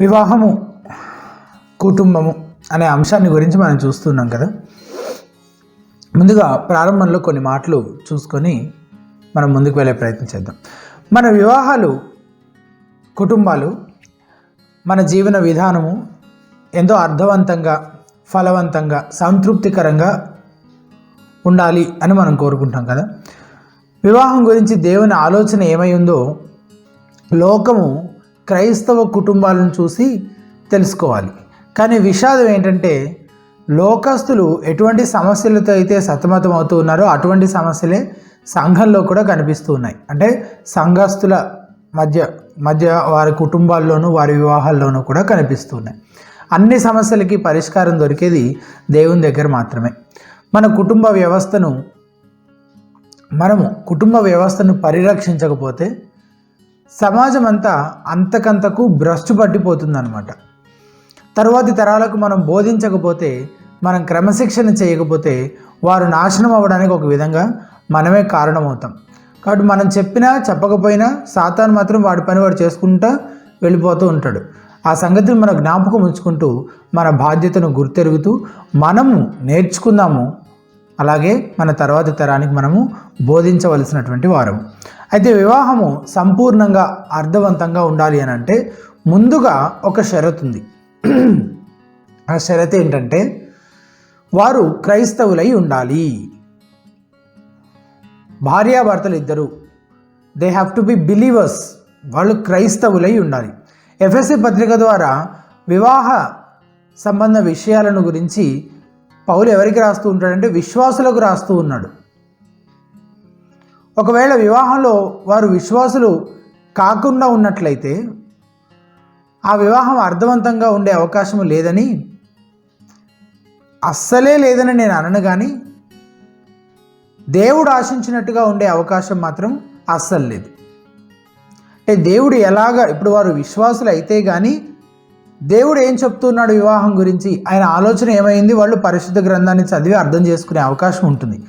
వివాహము కుటుంబము అనే అంశాన్ని గురించి మనం చూస్తున్నాం కదా. ముందుగా ప్రారంభంలో కొన్ని మాటలు చూసుకొని మనం ముందుకు వెళ్ళే ప్రయత్నం చేద్దాం. మన వివాహాలు కుటుంబాలు మన జీవన విధానము ఎంతో అర్థవంతంగా ఫలవంతంగా సంతృప్తికరంగా ఉండాలి అని మనం కోరుకుంటాం కదా. వివాహం గురించి దేవుని ఆలోచన ఏమై ఉందో లోకము క్రైస్తవ కుటుంబాలను చూసి తెలుసుకోవాలి. కానీ విషాదం ఏంటంటే లోకస్తులు ఎటువంటి సమస్యలతో అయితే సతమతం అవుతూ ఉన్నారో అటువంటి సమస్యలే సంఘంలో కూడా కనిపిస్తూ ఉన్నాయి. అంటే సంఘస్థుల మధ్య మధ్య వారి కుటుంబాల్లోనూ వారి వివాహాల్లోనూ కూడా కనిపిస్తూ ఉన్నాయి. అన్ని సమస్యలకి పరిష్కారం దొరికేది దేవుని దగ్గర మాత్రమే. మన కుటుంబ వ్యవస్థను మనము కుటుంబ వ్యవస్థను పరిరక్షించకపోతే సమాజం అంతా అంతకంతకు భ్రష్టు పట్టిపోతుందన్నమాట. తరువాతి తరాలకు మనం బోధించకపోతే మనం క్రమశిక్షణ చేయకపోతే వారు నాశనం అవ్వడానికి ఒక విధంగా మనమే కారణమవుతాం. కాబట్టి మనం చెప్పినా చెప్పకపోయినా సాతాను మాత్రం వాడి పని వాడు చేసుకుంటా వెళ్ళిపోతూ ఉంటాడు. ఆ సంగతిని మన జ్ఞాపకం ఉంచుకుంటూ మన బాధ్యతను గుర్తెరుగుతూ మనము నేర్చుకుందాము. అలాగే మన తర్వాతి తరానికి మనము బోధించవలసినటువంటి వారం అయితే వివాహము సంపూర్ణంగా అర్థవంతంగా ఉండాలి అని అంటే ముందుగా ఒక షరతు ఉంది. ఆ షరత్ ఏంటంటే వారు క్రైస్తవులై ఉండాలి. భార్యాభర్తలు ఇద్దరు. They have to be believers వాళ్ళు క్రైస్తవులై ఉండాలి. ఎఫ్ఎస్సి పత్రిక ద్వారా వివాహ సంబంధ విషయాలను గురించి పౌలు ఎవరికి రాస్తూ ఉంటాడంటే విశ్వాసులకు రాస్తూ ఉన్నాడు. ఒకవేళ వివాహంలో వారు విశ్వాసులు కాకుండా ఉన్నట్లయితే ఆ వివాహం అర్థవంతంగా ఉండే అవకాశం లేదని అస్సలే లేదని నేను అనను కానీ దేవుడు ఆశించినట్టుగా ఉండే అవకాశం మాత్రం అస్సలు లేదు. అంటే దేవుడు ఎలాగ ఇప్పుడు వారు విశ్వాసులు అయితే కానీ దేవుడు ఏం చెప్తున్నాడు వివాహం గురించి? ఆయన ఆలోచన ఏమైంది? వాళ్ళు పరిశుద్ధ గ్రంథాన్ని చదివి అర్థం చేసుకునే అవకాశం ఉంటుంది.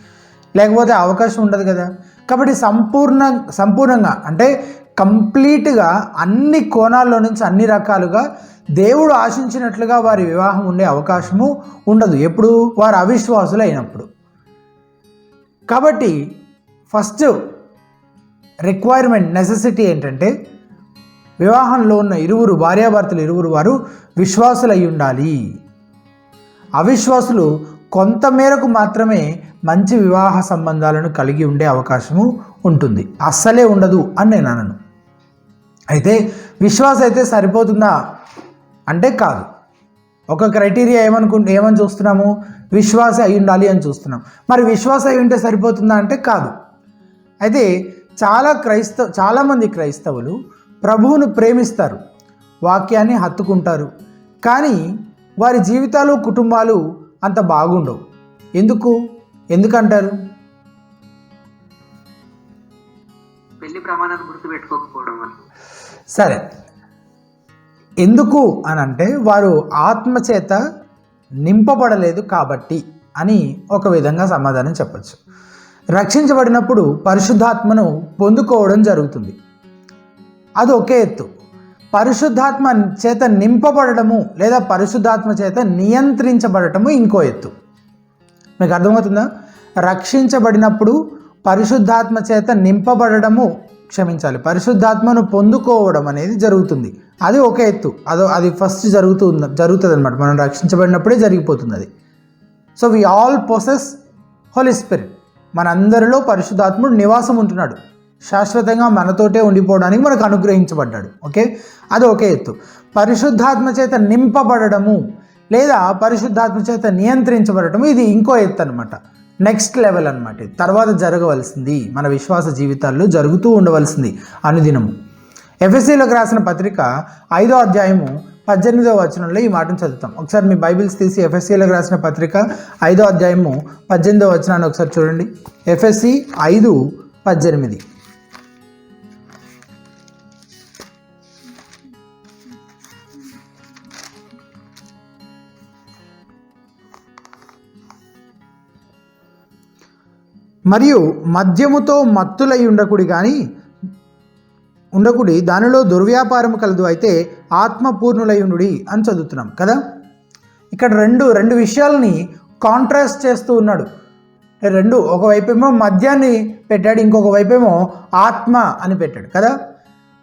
లేకపోతే అవకాశం ఉండదు కదా. కాబట్టి సంపూర్ణ సంపూర్ణంగా అంటే కంప్లీట్గా అన్ని కోణాల్లో నుంచి అన్ని రకాలుగా దేవుడు ఆశించినట్లుగా వారి వివాహం ఉండే అవకాశము ఉండదు. ఎప్పుడు? వారు అవిశ్వాసులు అయినప్పుడు. కాబట్టి ఫస్ట్ రిక్వైర్మెంట్ నెసెసిటీ ఏంటంటే వివాహంలో ఉన్న ఇరువురు భార్యాభర్తలు ఇరువురు వారు విశ్వాసులు అయి ఉండాలి. అవిశ్వాసులు కొంత మేరకు మాత్రమే మంచి వివాహ సంబంధాలను కలిగి ఉండే అవకాశము ఉంటుంది. అస్సలే ఉండదు అని నేను అనను అయితే విశ్వాసం అయితే సరిపోతుందా? అంటే కాదు. ఒక క్రైటీరియా ఏమనుకు ఏమని చూస్తున్నాము? విశ్వాస అయి ఉండాలి అని చూస్తున్నాం. మరి విశ్వాస అయి ఉంటే సరిపోతుందా అంటే కాదు. అయితే చాలా క్రైస్తవ చాలామంది క్రైస్తవులు ప్రభువును ప్రేమిస్తారు. వాక్యాన్ని హత్తుకుంటారు. కానీ వారి జీవితాలు కుటుంబాలు అంత బాగుండవు. ఎందుకు? ఎందుకంటారు? పెళ్ళి ప్రమాణాన్ని గుర్తుపెట్టుకోకపోవడం వల్ల. సరే. ఎందుకు అని అంటే వారు ఆత్మచేత నింపబడలేదు కాబట్టి అని ఒక విధంగా సమాధానం చెప్పచ్చు. రక్షించబడినప్పుడు పరిశుద్ధాత్మను పొందుకోవడం జరుగుతుంది. అది ఒకే ఎత్తు. పరిశుద్ధాత్మ చేత నింపబడటము లేదా పరిశుద్ధాత్మ చేత నియంత్రించబడటము ఇంకో ఎత్తు. మీకు అర్థమవుతుందా? రక్షించబడినప్పుడు పరిశుద్ధాత్మ చేత నింపబడము క్షమించాలి. పరిశుద్ధాత్మను పొందుకోవడం అనేది జరుగుతుంది. అది ఒక ఎత్తు. అదో అది ఫస్ట్ జరుగుతూ జరుగుతుంది అనమాట మనం రక్షించబడినప్పుడే జరిగిపోతుంది అది so we all possess holy spirit మనందరిలో పరిశుద్ధాత్ముడు నివాసం ఉంటున్నాడు. శాశ్వతంగా మనతోటే ఉండిపోవడానికి మనకు అనుగ్రహించబడ్డాడు. ఓకే అది ఒకే ఎత్తు. పరిశుద్ధాత్మ చేత నింపబడము లేదా పరిశుద్ధాత్మ చేత నియంత్రించబడటము ఇది ఇంకో ఎత్తు అనమాట నెక్స్ట్ లెవెల్ అనమాట తర్వాత జరగవలసింది మన విశ్వాస జీవితాల్లో జరుగుతూ ఉండవలసింది అనుదినము. ఎఫ్ఎస్సీలోకి రాసిన పత్రిక ఐదో అధ్యాయము పద్దెనిమిదో వచనంలో ఈ మాటను చదువుతాం. ఒకసారి మీ బైబిల్స్ తీసి ఎఫ్ఎస్సీలోకి రాసిన పత్రిక ఐదో అధ్యాయము పద్దెనిమిదో వచనాన్ని ఒకసారి చూడండి. ఎఫ్ఎస్సి ఐదు పద్దెనిమిది. మరియు మద్యముతో మత్తులై ఉండకుడి కానీ ఉండకుడి దానిలో దుర్వ్యాపారం కలదు అయితే ఆత్మపూర్ణులయునుడి అని చదువుతున్నాం కదా? ఇక్కడ రెండు రెండు విషయాలని కాంట్రాస్ట్ చేస్తూ ఉన్నాడు. రెండు ఒకవైపేమో మద్యాన్ని పెట్టాడు ఇంకొక వైపేమో ఆత్మ అని పెట్టాడు కదా?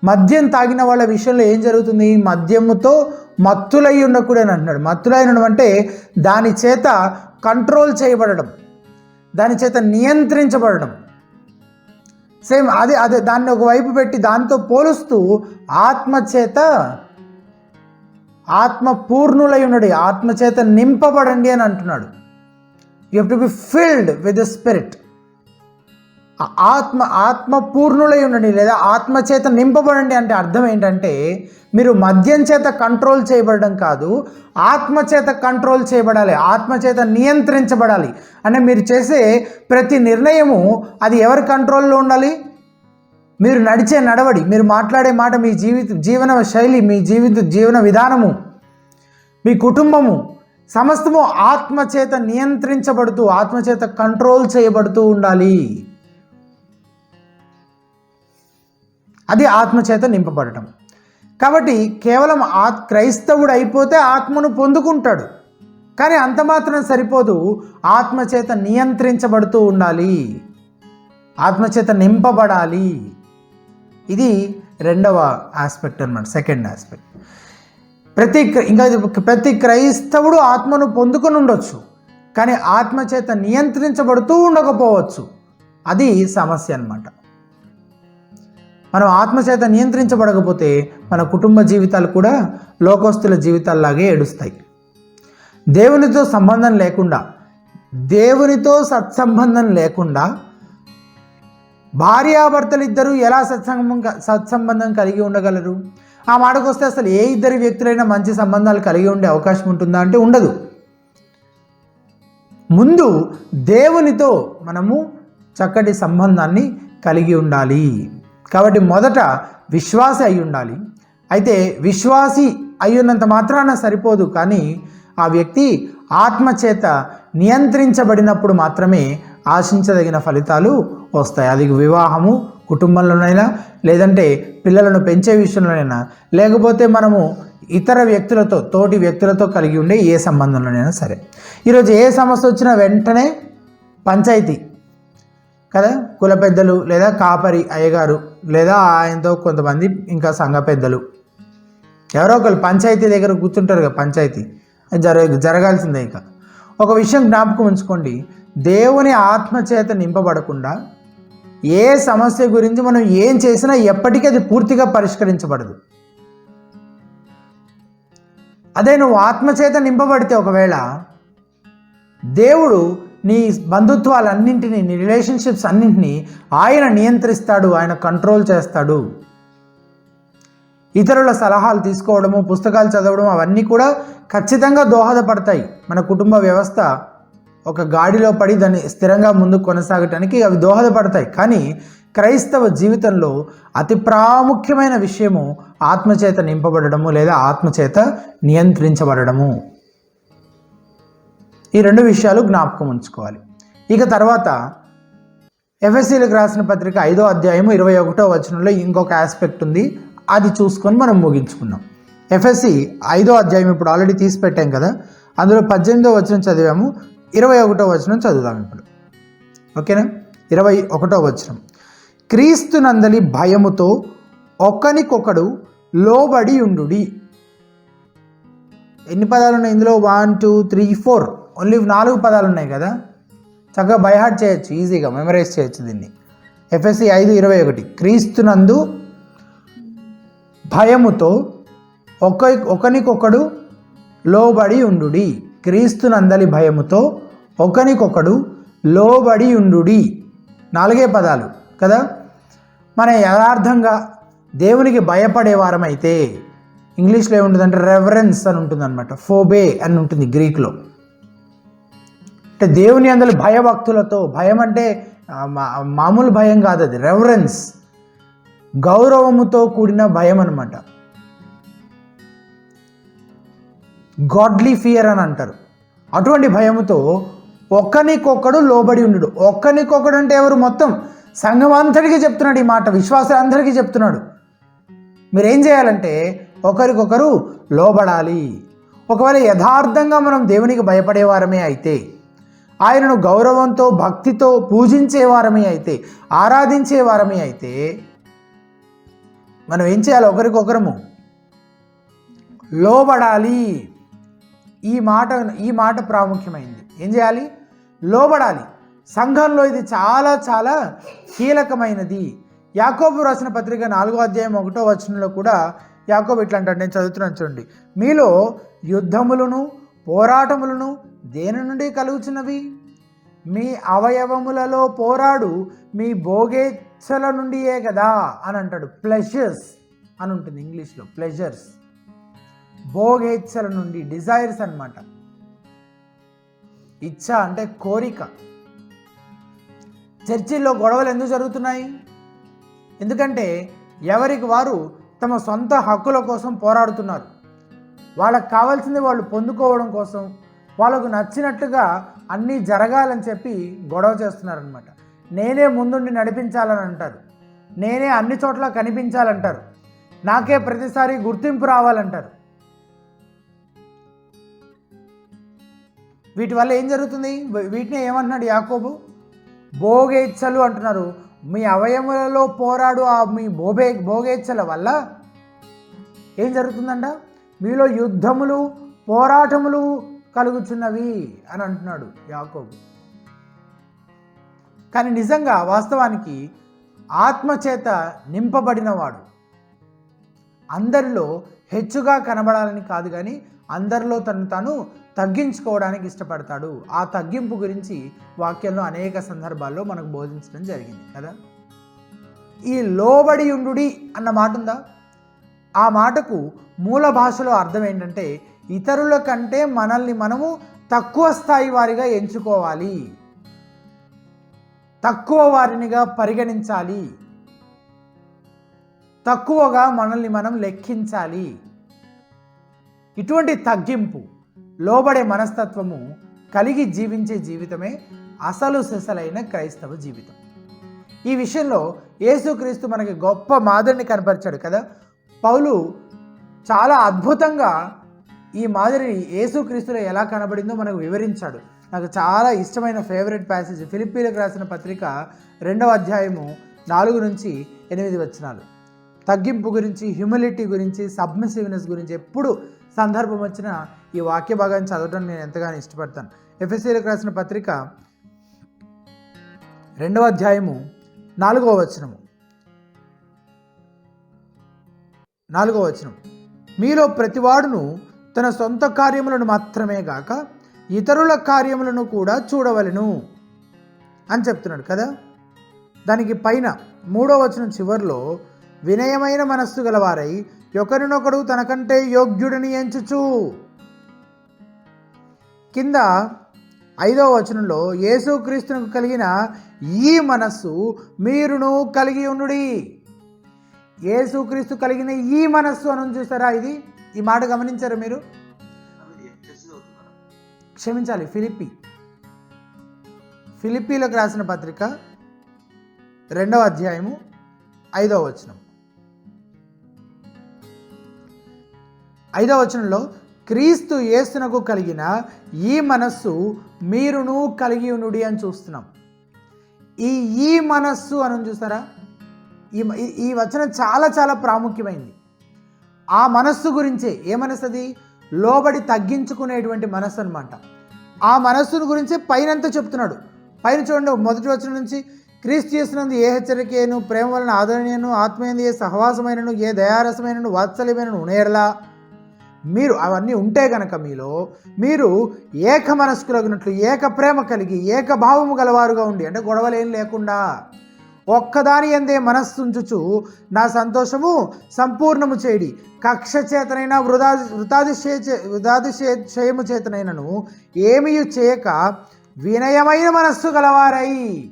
మద్యం తాగిన వాళ్ళ విషయంలో ఏం జరుగుతుంది? మద్యముతో మత్తులై ఉండకూడని అంటున్నాడు. మత్తులై ఉండడం అంటే దాని చేత కంట్రోల్ చేయబడడం. దాని చేత నియంత్రించబడడం సేమ్ అదే అదే దాన్ని ఒకవైపు పెట్టి దాంతో పోలుస్తూ ఆత్మ చేత ఆత్మ పూర్ణులై ఉండడు ఆత్మ చేత నింపబడండి అని అంటున్నాడు. You have to be filled with the spirit ఆత్మ ఆత్మ పూర్ణులై ఉండండి లేదా ఆత్మ చేత నింపబడండి అంటే అర్థం ఏంటంటే మీరు మద్యం చేత కంట్రోల్ చేయబడడం కాదు ఆత్మ చేత కంట్రోల్ చేయబడాలి ఆత్మ చేత నియంత్రించబడాలి. అంటే మీరు చేసే ప్రతి నిర్ణయము అది ఎవరి కంట్రోల్లో ఉండాలి? మీరు నడిచే నడవడి మీరు మాట్లాడే మాట మీ జీవిత జీవన శైలి మీ జీవిత జీవన విధానము మీ కుటుంబము సమస్తము ఆత్మచేత నియంత్రించబడుతూ ఆత్మచేత కంట్రోల్ చేయబడుతూ ఉండాలి. అది ఆత్మచేత నింపబడటం. కాబట్టి కేవలం ఆ క్రైస్తవుడు అయిపోతే ఆత్మను పొందుకుంటాడు. కానీ అంత మాత్రం సరిపోదు. ఆత్మచేత నియంత్రించబడుతూ ఉండాలి. ఆత్మచేత నింపబడాలి. ఇది రెండవ ఆస్పెక్ట్ అన్నమాట సెకండ్ ఆస్పెక్ట్. ప్రతి ఇంకా ప్రతి క్రైస్తవుడు ఆత్మను పొందుకుని ఉండొచ్చు. కానీ ఆత్మచేత నియంత్రించబడుతూ ఉండకపోవచ్చు. అది సమస్య అనమాట మనం ఆత్మచేత నియంత్రించబడకపోతే మన కుటుంబ జీవితాలు కూడా లోకస్తుల జీవితాల్లాగే ఏడుస్తాయి. దేవునితో సంబంధం లేకుండా దేవునితో సత్సంబంధం లేకుండా భార్యాభర్తలిద్దరూ ఎలా సత్సంగం సత్సంబంధం కలిగి ఉండగలరు? ఆ మాటకు వస్తే అసలు ఏ ఇద్దరు వ్యక్తులైనా మంచి సంబంధాలు కలిగి ఉండే అవకాశం ఉంటుందా అంటే ఉండదు. ముందు దేవునితో మనము చక్కటి సంబంధాన్ని కలిగి ఉండాలి. కాబట్టి మొదట విశ్వాసి అయి ఉండాలి. అయితే విశ్వాసి అయ్యున్నంత మాత్రాన సరిపోదు. కానీ ఆ వ్యక్తి ఆత్మచేత నియంత్రించబడినప్పుడు మాత్రమే ఆశించదగిన ఫలితాలు వస్తాయి. అది వివాహము కుటుంబంలోనైనా లేదంటే పిల్లలను పెంచే విషయంలోనైనా లేకపోతే మనము ఇతర వ్యక్తులతో తోటి వ్యక్తులతో కలిగి ఉండే ఏ సంబంధంలోనైనా సరే. ఈరోజు ఏ సమస్య వచ్చినా వెంటనే పంచాయతీ కదా? కుల పెద్దలు లేదా కాపరి అయ్యగారు లేదా ఆయనతో కొంతమంది ఇంకా సంఘ పెద్దలు. ఎవరో ఒకరు పంచాయతీ దగ్గర కూర్చుంటారు కదా పంచాయతీ. అది జరగ జరగాల్సిందే ఇంకా. ఒక విషయం జ్ఞాపకం ఉంచుకోండి. దేవుని ఆత్మచేత నింపబడకుండా ఏ సమస్య గురించి మనం ఏం చేసినా ఎప్పటికీ అది పూర్తిగా పరిష్కరించబడదు. అదే నువ్వు ఆత్మచేత నింపబడితే ఒకవేళ దేవుడు నీ బంధుత్వాలన్నింటినీ నీ రిలేషన్షిప్స్ అన్నింటినీ ఆయన నియంత్రిస్తాడు ఆయన కంట్రోల్ చేస్తాడు. ఇతరుల సలహాలు తీసుకోవడము పుస్తకాలు చదవడం అవన్నీ కూడా ఖచ్చితంగా దోహదపడతాయి. మన కుటుంబ వ్యవస్థ ఒక గాడిలో పడి దాన్ని స్థిరంగా ముందుకు కొనసాగటానికి అవి దోహదపడతాయి. కానీ క్రైస్తవ జీవితంలో అతి ప్రాముఖ్యమైన విషయము ఆత్మచేత నింపబడము లేదా ఆత్మచేత నియంత్రించబడము ఈ రెండు విషయాలు జ్ఞాపకం ఉంచుకోవాలి. ఇక తర్వాత ఎఫ్ఎస్సీలకు రాసిన పత్రిక ఐదో అధ్యాయము ఇరవై ఒకటో వచనంలో ఇంకొక ఆస్పెక్ట్ ఉంది. అది చూసుకొని మనం ముగించుకున్నాం ఎఫ్ఎస్సి ఐదో అధ్యాయం ఇప్పుడు ఆల్రెడీ తీసి పెట్టాం కదా. అందులో పద్దెనిమిదో వచనం చదివాము. ఇరవై ఒకటో వచనం చదువుదాం ఇప్పుడు. ఓకేనా? ఇరవై ఒకటో వచనం. క్రీస్తునందలి భయముతో ఒకనికొకడు లోబడి ఉండుడి. ఎన్ని పదాలు ఉన్నాయి ఇందులో? One two three four only నాలుగు పదాలు ఉన్నాయి కదా. చక్కగా బైహార్ట్ చేయొచ్చు ఈజీగా మెమరైజ్ చేయొచ్చు దీన్ని. ఎఫ్ఎస్సి ఐదు ఇరవై ఒకటి. క్రీస్తునందు భయముతో ఒక ఒకనికొకడు లోబడి ఉండుడి. క్రీస్తునందలి భయముతో ఒకనికొకడు లోబడి ఉండుడి. నాలుగే పదాలు కదా. మన యథార్థంగా దేవునికి భయపడే వారమైతే ఇంగ్లీష్లో ఏముంటుందంటే రెవరెన్స్ అని ఉంటుందన్నమాట. ఫోబే అని ఉంటుంది గ్రీక్లో అంటే దేవుని అందరి భయభక్తులతో భయం అంటే మా- మామూలు భయం కాదు అది రెవరెన్స్ గౌరవముతో కూడిన భయం అనమాట గాడ్లీ ఫియర్ అని అంటారు. అటువంటి భయముతో ఒక్కనికొక్కడు లోబడి ఉండడు. ఒక్కనికొక్కడు అంటే ఎవరు? మొత్తం సంఘం అంతటికీ చెప్తున్నాడు ఈ మాట విశ్వాసులందరికీ చెప్తున్నాడు. మీరేం చేయాలంటే ఒకరికొకరు లోబడాలి. ఒకవేళ యథార్థంగా మనం దేవునికి భయపడేవారమే అయితే ఆయనను గౌరవంతో భక్తితో పూజించేవారమే అయితే ఆరాధించేవారమే అయితే మనం ఏం చేయాలి? ఒకరికొకరము లోబడాలి. ఈ మాట ఈ మాట ప్రాముఖ్యమైంది. ఏం చేయాలి? లోబడాలి. సంఘంలో ఇది చాలా చాలా కీలకమైనది. యాకోబు రాసిన పత్రిక నాలుగో అధ్యాయం ఒకటో వచనంలో కూడా యాకోబు ఇట్లా అంటాడు. నేను చదువుతున్నాను చూడండి. మీలో యుద్ధములను పోరాటములను దేని నుండి కలుగుచున్నవి? మీ అవయవములలో పోరాడు మీ భోగేచ్ఛల నుండియే కదా అని అంటాడు. ప్లెజర్స్ అని ఉంటుంది ఇంగ్లీష్లో. ప్లెజర్స్ భోగేచ్ఛల నుండి డిజైర్స్ అనమాట ఇచ్చ అంటే కోరిక. చర్చిల్లో గొడవలు ఎందుకు జరుగుతున్నాయి? ఎందుకంటే ఎవరికి వారు తమ సొంత హక్కుల కోసం పోరాడుతున్నారు. వాళ్ళకి కావాల్సింది వాళ్ళు పొందుకోవడం కోసం వాళ్ళకు నచ్చినట్టుగా అన్నీ జరగాలని చెప్పి గొడవ చేస్తున్నారనమాట నేనే ముందుండి నడిపించాలని అంటారు. నేనే అన్ని చోట్ల కనిపించాలంటారు. నాకే ప్రతిసారి గుర్తింపు రావాలంటారు. వీటి వల్ల ఏం జరుగుతుంది? వీటిని ఏమంటున్నాడు యాకోబు? భోగేచ్ఛలు అంటున్నారు. మీ అవయములలో పోరాడు ఆ మీ భోగే భోగేచ్ఛల వల్ల ఏం జరుగుతుందంట? మీలో యుద్ధములు పోరాటములు కలుగుచున్నవి అని అంటున్నాడు యాకోబు. కానీ నిజంగా వాస్తవానికి ఆత్మచేత నింపబడినవాడు. అందరిలో హెచ్చుగా కనబడాలని కాదు కానీ అందరిలో తను తాను తగ్గించుకోవడానికి ఇష్టపడతాడు. ఆ తగ్గింపు గురించి వాక్యంలో అనేక సందర్భాల్లో మనకు బోధించడం జరిగింది కదా. ఈ లోబడి ఉండుడి అన్న మాట ఉందా ఆ మాటకు మూల భాషలో అర్థం ఏంటంటే ఇతరుల కంటే మనల్ని మనము తక్కువ స్థాయి వారిగా ఎంచుకోవాలి. తక్కువ వారినిగా పరిగణించాలి. తక్కువగా మనల్ని మనం లెక్కించాలి. ఇటువంటి తగ్గింపు లోబడే మనస్తత్వము కలిగి జీవించే జీవితమే అసలు సెసలైన క్రైస్తవ జీవితం. ఈ విషయంలో యేసుక్రీస్తు మనకి గొప్ప మాదిరిని కనపరిచాడు కదా. పౌలు చాలా అద్భుతంగా ఈ మాదిరి యేసుక్రీస్తులో ఎలా కనబడిందో మనకు వివరించాడు. నాకు చాలా ఇష్టమైన ఫేవరెట్ ప్యాసేజ్ ఫిలిప్పీలకు రాసిన పత్రిక రెండవ అధ్యాయము నాలుగు నుంచి ఎనిమిది వచనాలు. తగ్గింపు గురించి హ్యూమిలిటీ గురించి సబ్మిసివ్నెస్ గురించి ఎప్పుడు సందర్భం వచ్చినా ఈ వాక్య భాగాన్ని చదవడం నేను ఎంతగానో ఇష్టపడతాను. ఎఫ్ఎస్సీలకు రాసిన పత్రిక రెండవ అధ్యాయము నాలుగవ వచనము. నాలుగవ వచనం. మీలో ప్రతివాడును తన సొంత కార్యములను మాత్రమే గాక ఇతరుల కార్యములను కూడా చూడవలెను అని చెప్తున్నాడు కదా. దానికి పైన మూడో వచనం చివరిలో వినయమైన మనస్సు గలవారై ఒకరినొకడు తనకంటే యోగ్యుడిని ఎంచుచు. కింద ఐదవ వచనంలో యేసుక్రీస్తునకు కలిగిన ఈ మనస్సు మీరును కలిగి ఉండు యేసుక్రీస్తు కలిగిన ఈ మనస్సు అని చూసారా ఇది? ఈ మాట గమనించారా మీరు? క్షమించాలి ఫిలిప్పి. ఫిలిప్పీలకు రాసిన పత్రిక రెండవ అధ్యాయము ఐదవ వచనం. ఐదవ వచనంలో క్రీస్తు యేసునకు కలిగిన ఈ మనస్సు మీరును కలిగి ఉనుడి అని చూస్తున్నాం. ఈ ఈ మనస్సు అని చూసారా? ఈ- ఈ వచనం చాలా చాలా ప్రాముఖ్యమైంది. ఆ మనస్సు గురించే. ఏ మనస్సు అది లోబడి తగ్గించుకునేటువంటి మనస్సు అనమాట ఆ మనస్సును గురించి పైనంతా చెప్తున్నాడు. పైన చూడండి మొదటి వచ్చిన నుంచి క్రీస్తు చేసినందు ఏ హెచ్చరికను ప్రేమ వలన ఆదరణీయను ఆత్మీయందు ఏ సహవాసమైనను ఏ దయారసమైనను వాత్సల్యమైనను ఉనేరలా మీరు అవన్నీ ఉంటే గనక మీలో మీరు ఏక మనస్కులగినట్లు ఏక ప్రేమ కలిగి ఏక భావము గలవారుగా ఉండి అంటే గొడవలేం లేకుండా ఒక్కదాని ఎందే మనస్సుంచుచు నా సంతోషము సంపూర్ణము చేయడి కక్ష చేతనైనా వృధా వృతాదిశే వృతాదిశయము చేతనైనను ఏమీ చేయక వినయమైన మనస్సు గలవారై.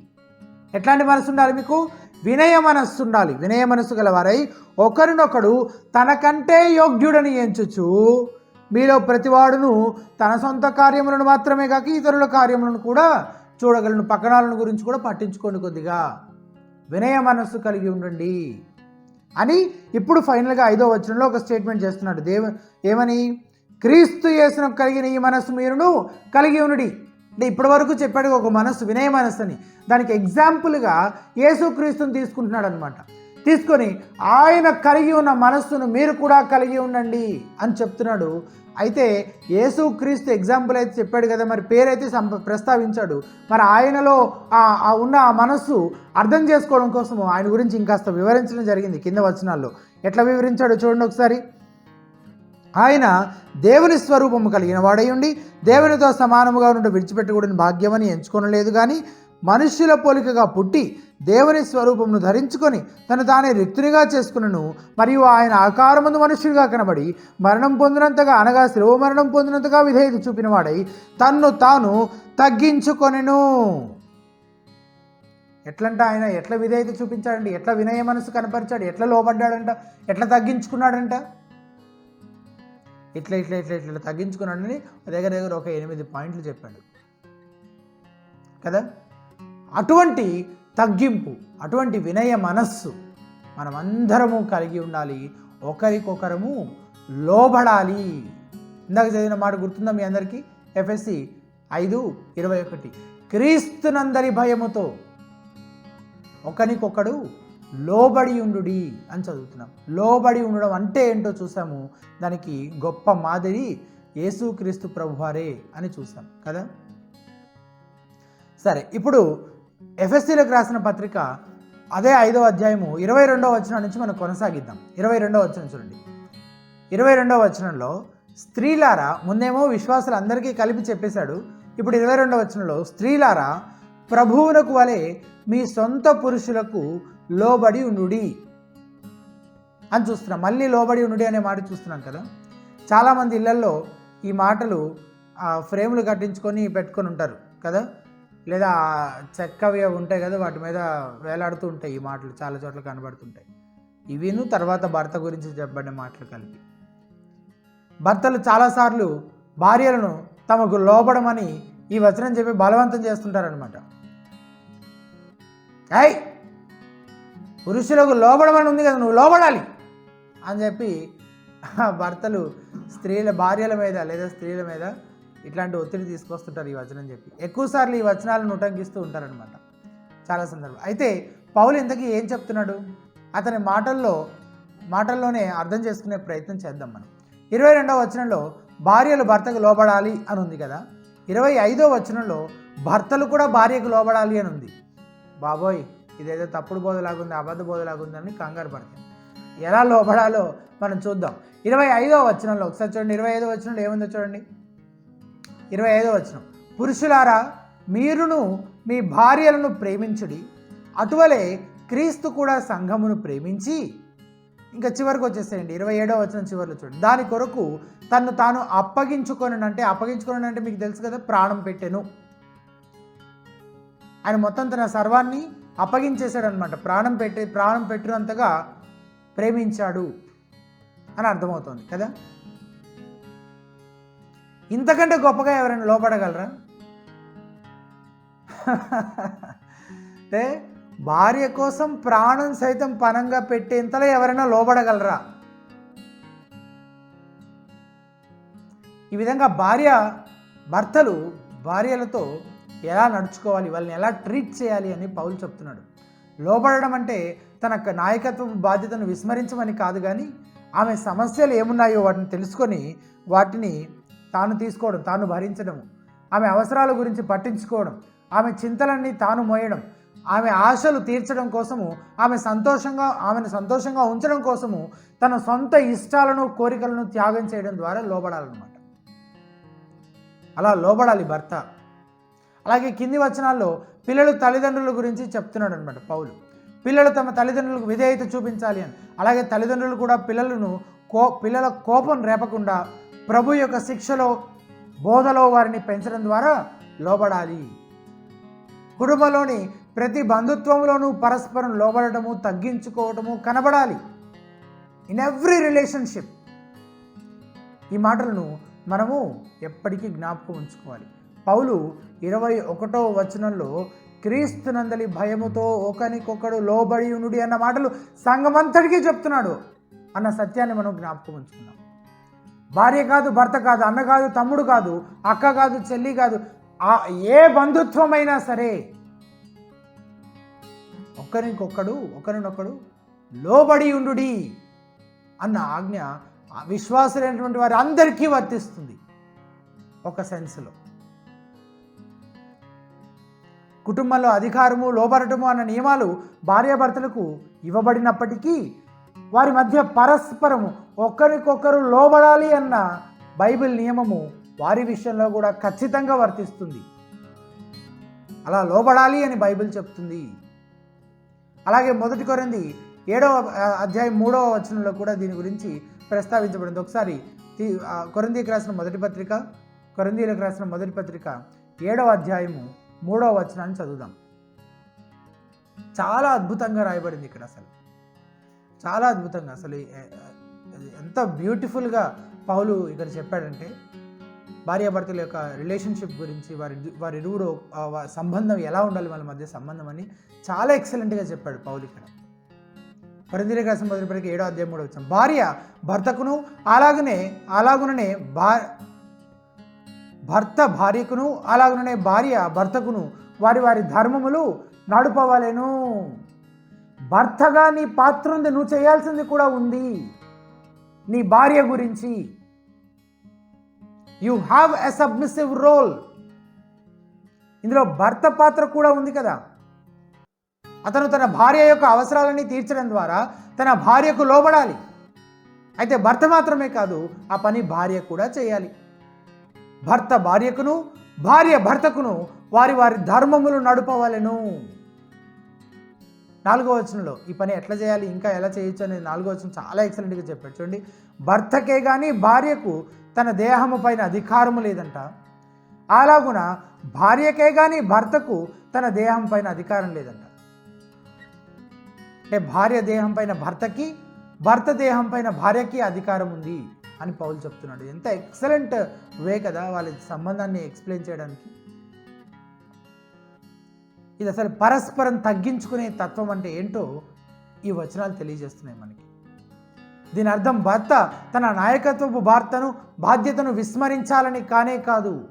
ఎట్లాంటి మనస్సు ఉండాలి మీకు? వినయ మనస్సు ఉండాలి వినయ మనస్సు గలవారై. ఒకరినొకడు తనకంటే యోగ్యుడని ఎంచుచు మీలో ప్రతివాడును తన సొంత కార్యములను మాత్రమే కాక ఇతరుల కార్యములను కూడా చూడగలను. పక్కనాలను గురించి కూడా పట్టించుకోండి కొద్దిగా. వినయ మనస్సు కలిగి ఉండండి అని ఇప్పుడు ఫైనల్గా ఐదో వచనంలో ఒక స్టేట్మెంట్ చేస్తున్నాడు. దేవ ఏమని? క్రీస్తు యేసును కలిగిన ఈ మనస్సు మీరును కలిగి ఉండి అంటే ఇప్పటి వరకు చెప్పాడు ఒక మనస్సు వినయ మనస్సు అని. దానికి ఎగ్జాంపుల్గా యేసు క్రీస్తుని తీసుకుంటున్నాడు అనమాట తీసుకొని ఆయన కలిగి ఉన్న మనస్సును మీరు కూడా కలిగి ఉండండి అని చెప్తున్నాడు. అయితే యేసు క్రీస్తు ఎగ్జాంపుల్ అయితే చెప్పాడు కదా మరి పేరైతే సంప ప్రస్తావించాడు. మరి ఆయనలో ఆ ఉన్న ఆ మనస్సు అర్థం చేసుకోవడం కోసము ఆయన గురించి ఇంకాస్త వివరించడం జరిగింది కింద వచనాల్లో. ఎట్లా వివరించాడు చూడండి ఒకసారి. ఆయన దేవుని స్వరూపము కలిగిన వాడై ఉండి దేవునితో సమానముగా ఉండి విడిచిపెట్టకూడని భాగ్యమని ఎంచుకొనలేదు కానీ మనుష్యుల పోలికగా పుట్టి దేవుని స్వరూపమును ధరించుకొని తను తానే రిక్తునిగా చేసుకునను. మరియు ఆయన ఆకారముందు మనుష్యుడిగా కనబడి మరణం పొందినంతగా అనగా శిలువ మరణం పొందినంతగా విధేయత చూపినవాడై తన్ను తాను తగ్గించుకొనెను. ఎట్లంట ఆయన ఎట్లా విధేయత చూపించాడండి? ఎట్లా వినయ మనసు కనపరిచాడు? ఎట్లా లోబడ్డాడంట? ఎట్లా తగ్గించుకున్నాడంట? ఇట్లా ఇట్లా ఇట్లా ఇట్లా తగ్గించుకున్నాడని దగ్గర దగ్గర ఒక ఎనిమిది పాయింట్లు చెప్పాడు. కదా? అటువంటి తగ్గింపు అటువంటి వినయ మనస్సు మనమందరము కలిగి ఉండాలి. ఒకరికొకరము లోబడాలి. ఇందాక చదివిన మాట గుర్తుందా మీ అందరికీ? ఎఫ్ఎస్సి ఐదు ఇరవై ఒకటి. క్రీస్తునందరి భయముతో ఒకరికొకడు లోబడి ఉండుడి అని చదువుతున్నాం. లోబడి ఉండడం అంటే ఏంటో చూసాము. దానికి గొప్ప మాదిరి యేసుక్రీస్తు ప్రభువారే అని చూసాం కదా? సరే ఇప్పుడు ఎఫ్ఎస్సీలకు రాసిన పత్రిక అదే ఐదవ అధ్యాయము ఇరవై రెండవ వచనం నుంచి మనం కొనసాగిద్దాం. ఇరవై రెండవ వచనం చూడండి. ఇరవై రెండవ వచనంలో స్త్రీలారా ముందేమో విశ్వాసులు అందరికీ కలిపి చెప్పేశాడు. ఇప్పుడు ఇరవై రెండవ వచనంలో స్త్రీలారా ప్రభువులకు వలె మీ సొంత పురుషులకు లోబడి ఉండుడి అని చూస్తున్నాం. మళ్ళీ లోబడి ఉండుడి అనే మాట చూస్తున్నాం కదా. చాలామంది ఇళ్ళల్లో ఈ మాటలు ఫ్రేములు కట్టించుకొని పెట్టుకొని ఉంటారు కదా. లేదా చెక్కవి అవి ఉంటాయి కదా వాటి మీద వేలాడుతూ ఉంటాయి ఈ మాటలు చాలా చోట్ల కనబడుతుంటాయి. ఇవిను తర్వాత భర్త గురించి చెప్పబడిన మాటలు కలిపి. భర్తలు చాలాసార్లు భార్యలను తమకు లోబడమని ఈ వచనం చెప్పి బలవంతం చేస్తుంటారనమాట ఐ పురుషులకు లోబడమని ఉంది కదా నువ్వు లోపడాలి అని చెప్పి భర్తలు స్త్రీల భార్యల మీద లేదా స్త్రీల మీద ఇట్లాంటి ఒత్తిడి తీసుకొస్తుంటారు ఈ వచనం చెప్పి. ఎక్కువసార్లు ఈ వచనాలను ఉటంకిస్తూ ఉంటారనమాట చాలా సందర్భం అయితే పౌలు ఇంతకీ ఏం చెప్తున్నాడు? అతని మాటల్లో మాటల్లోనే అర్థం చేసుకునే ప్రయత్నం చేద్దాం మనం. ఇరవై రెండవ వచనంలో భార్యలు భర్తకు లోబడాలి అని ఉంది కదా? ఇరవై ఐదో వచనంలో భర్తలు కూడా భార్యకు లోబడాలి అని ఉంది. బాబోయ్ ఇదేదో తప్పుడు బోధలాగుంది అబద్ధ బోధలాగుంది అని కంగారు పడతాం ఎలా లోబడాలో మనం చూద్దాం. ఇరవై ఐదో వచనంలో ఒకసారి చూడండి ఇరవై ఐదో వచనంలో ఏముందో చూడండి. ఇరవై ఐదో వచనం. పురుషులారా మీరును మీ భార్యలను ప్రేమించుడి అటువలే క్రీస్తు కూడా సంఘమును ప్రేమించి ఇంకా చివరికి వచ్చేసేయండి ఇరవై ఏడో వచనం చివరిలో చూడండి. దాని కొరకు తను తాను అప్పగించుకొని అంటే అప్పగించుకొని అంటే మీకు తెలుసు కదా ప్రాణం పెట్టాను. ఆయన మొత్తం తన సర్వాన్ని అప్పగించేశాడు అనమాట ప్రాణం పెట్టి ప్రాణం పెట్టినంతగా ప్రేమించాడు అని అర్థమవుతోంది కదా? ఇంతకంటే గొప్పగా ఎవరైనా లోపడగలరా? అంటే భార్య కోసం ప్రాణం సైతం పనంగా పెట్టేంతలో ఎవరైనా లోబడగలరా? ఈ విధంగా భార్య భర్తలు భార్యలతో ఎలా నడుచుకోవాలి వాళ్ళని ఎలా ట్రీట్ చేయాలి అని పౌలు చెప్తున్నాడు. లోబడడం అంటే తన నాయకత్వ బాధ్యతను విస్మరించమని కాదు కానీ ఆమె సమస్యలు ఏమున్నాయో వాటిని తెలుసుకొని వాటిని తాను తీసుకోవడం తాను భరించడం ఆమె అవసరాల గురించి పట్టించుకోవడం ఆమె చింతలన్నీ తాను మోయడం ఆమె ఆశలు తీర్చడం కోసము ఆమె సంతోషంగా ఆమెను సంతోషంగా ఉంచడం కోసము తన సొంత ఇష్టాలను కోరికలను త్యాగం చేయడం ద్వారా లోబడాలన్నమాట. అలా లోబడాలి భర్త. అలాగే కింది వచనాల్లో పిల్లలు తల్లిదండ్రుల గురించి చెప్తున్నాడు అనమాట పౌలు. పిల్లలు తమ తల్లిదండ్రులకు విధేయత చూపించాలి అని. అలాగే తల్లిదండ్రులు కూడా పిల్లలను కో పిల్లల కోపం రేపకుండా ప్రభు యొక్క శిక్షలో బోధలో వారిని పెంచడం ద్వారా లోబడాలి. కుటుంబంలోని ప్రతి బంధుత్వంలోనూ పరస్పరం లోబడటము తగ్గించుకోవటము కనబడాలి. ఇన్ ఎవ్రీ రిలేషన్షిప్ ఈ మాటలను మనము ఎప్పటికీ జ్ఞాపకం ఉంచుకోవాలి. పౌలు ఇరవై ఒకటో వచనంలో క్రీస్తునందలి భయముతో ఒకరికొకడు లోబడి ఉనుడి అన్న మాటలు సంఘమంతటికీ చెప్తున్నాడు అన్న సత్యాన్ని మనం జ్ఞాపకం ఉంచుకున్నాం భార్య కాదు భర్త కాదు అన్న కాదు తమ్ముడు కాదు అక్క కాదు చెల్లి కాదు ఆ ఏ బంధుత్వమైనా సరే ఒకరికొకడు ఒకరినొకడు లోబడి ఉండుడి అన్న ఆజ్ఞ విశ్వాసులైనటువంటి వారి అందరికీ వర్తిస్తుంది ఒక సెన్స్లో. కుటుంబంలో అధికారము లోబడటము అన్న నియమాలు భార్యాభర్తలకు ఇవ్వబడినప్పటికీ వారి మధ్య పరస్పరము ఒకరికొకరు లోబడాలి అన్న బైబిల్ నియమము వారి విషయంలో కూడా ఖచ్చితంగా వర్తిస్తుంది. అలా లోబడాలి అని బైబిల్ చెప్తుంది. అలాగే మొదటి కొరింది ఏడవ అధ్యాయం మూడవ వచనంలో కూడా దీని గురించి ప్రస్తావించబడింది. ఒకసారి కొరందీకి రాసిన మొదటి పత్రిక కొరందీలకు రాసిన మొదటి పత్రిక ఏడవ అధ్యాయము మూడవ వచనాన్ని చదువుదాం. చాలా అద్భుతంగా రాయబడింది ఇక్కడ అసలు. చాలా అద్భుతంగా అసలు ఎంత బ్యూటిఫుల్గా పౌలు ఇక్కడ చెప్పాడంటే భార్యాభర్తల యొక్క రిలేషన్షిప్ గురించి వారి వారి ఇరువురు సంబంధం ఎలా ఉండాలి వాళ్ళ మధ్య సంబంధం అని చాలా ఎక్సలెంట్గా చెప్పాడు పౌలు ఇక్కడ. పరిధిరే రాసిన ఏడో అధ్యాయం మూడో వచ్చాం భార్య భర్తకును అలాగనే అలాగుననే భా భర్త భార్యకును అలాగనే భార్య భర్తకును వారి వారి ధర్మములు నడుపవలేను. భర్తగా నీ పాత్ర ఉంది నువ్వు చేయాల్సింది కూడా ఉంది. నీ భార్య గురించి. You have a submissive role ఇందులో భర్త పాత్ర కూడా ఉంది కదా. అతను తన భార్య యొక్క అవసరాలని తీర్చడం ద్వారా తన భార్యకు లోబడాలి. అయితే భర్త మాత్రమే కాదు ఆ పని భార్య కూడా చేయాలి. భర్త భార్యకును భార్య భర్తకును వారి వారి ధర్మములు నడుపవలెను. నాలుగో వచనంలో ఈ పని ఎట్లా చేయాలి ఇంకా ఎలా చేయొచ్చు అనేది నాలుగో వచనం చాలా ఎక్సలెంట్గా చెప్పాడు. చూడండి భర్తకే కానీ భార్యకు తన దేహము పైన అధికారము లేదంట. అలాగున భార్యకే కానీ భర్తకు తన దేహం పైన అధికారం లేదంట. అంటే భార్య దేహం పైన భర్తకి భర్త దేహం పైన భార్యకి అధికారం ఉంది అని పౌలు చెప్తున్నాడు. ఎంత ఎక్సలెంట్ వే కదా వాళ్ళ సంబంధాన్ని ఎక్స్ప్లెయిన్ చేయడానికి. ఇది అసలు పరస్పరం తగ్గించుకునే తత్వం అంటే ఏంటో ఈ వచనాలు తెలియజేస్తున్నాయి మనకి. దీని అర్థం భర్త తన నాయకత్వపు భర్తను బాధ్యతను విస్మరించాలని కానే కాదు.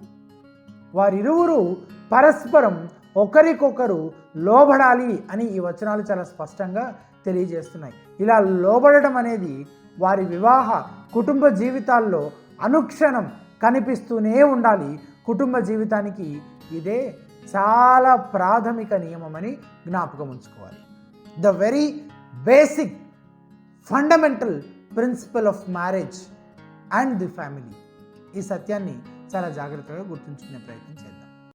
వారిరువురు పరస్పరం ఒకరికొకరు లోబడాలి అని ఈ వచనాలు చాలా స్పష్టంగా తెలియజేస్తున్నాయి. ఇలా లోబడడం అనేది వారి వివాహ కుటుంబ జీవితాల్లో అనుక్షణం కనిపిస్తూనే ఉండాలి. కుటుంబ జీవితానికి ఇదే చాలా ప్రాథమిక నియమం అని జ్ఞాపకం ఉంచుకోవాలి. The very basic fundamental principle of marriage and the family ఈ సత్యాన్ని చాలా జాగ్రత్తగా గుర్తుంచుకునే ప్రయత్నం చేద్దాం.